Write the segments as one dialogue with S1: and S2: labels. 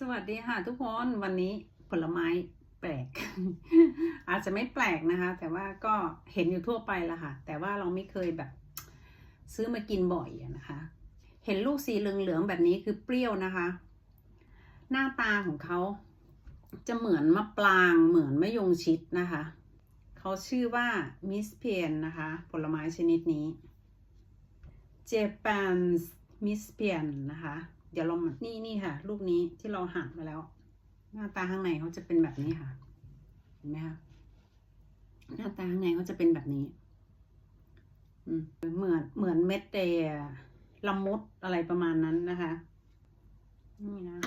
S1: สวัสดีค่ะทุกคนวันนี้ผลไม้แปลก อาจจะไม่แปลกนะคะ แต่ว่าก็เห็นอยู่ทั่วไปละค่ะ แต่ว่าเราไม่เคยแบบ ซื้อมากินบ่อยนะคะ เห็นลูกสีเหลืองๆแบบนี้คือเปรี้ยวนะคะ หน้าตาของเขาจะเหมือนมะปรางเหมือนมะยงชิดนะคะเขาชื่อว่ามิสเพียนนะคะ ผลไม้ชนิดนี้เจแปนมิสเปียนนะคะ ดี๋ยวเรามนี่นี่ค่ะลูกนี้ที่เราหั่นมาแล้ว หน้าตาข้างในเขาจะเป็นแบบนี้ค่ะ เห็นไหมคะหน้าตาข้างในเขาจะเป็นแบบนี้ อืมเหมือนเหมือนเม็ดเดละมุดอะไรประมาณนั้นนะคะ นี่นะ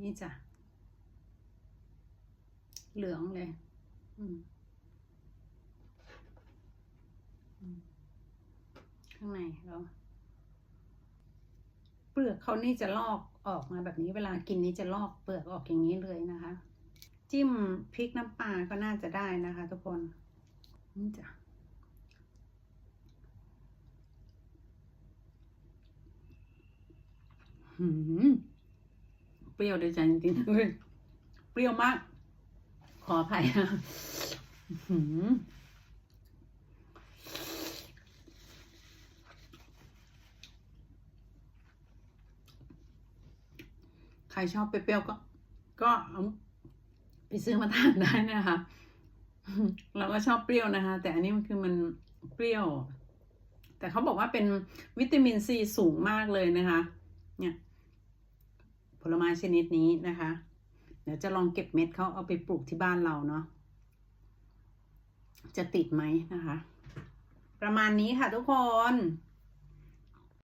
S1: นี่จ้ะ เหลืองเลย อืม ข้างในเราเปลือกเขานี่จะลอกออกมาแบบนี้เวลากินนี้จะลอกเปลือกออกอย่างนี้เลยนะคะ จิ้มพริกน้ำปลาก็น่าจะได้นะคะ ทุกคนนี่จ้ะเปรี้ยวด้วยใจจริงๆเลยเปรี้ยวมาก ขออภัยนะ ใครชอบเปรี้ยวก็ ก็เอาไปซื้อมาทานได้นะคะ เราก็ชอบเปรี้ยวนะคะ แต่อันนี้มันคือมันเปรี้ยว แต่เขาบอกว่าเป็นวิตามินซีสูงมากเลยนะคะ เนี่ยผลไม้ชนิดนี้นะคะ เดี๋ยวจะลองเก็บเม็ดเขาเอาไปปลูกที่บ้านเราเนาะ จะติดไหมนะคะ ประมาณนี้ค่ะทุกคน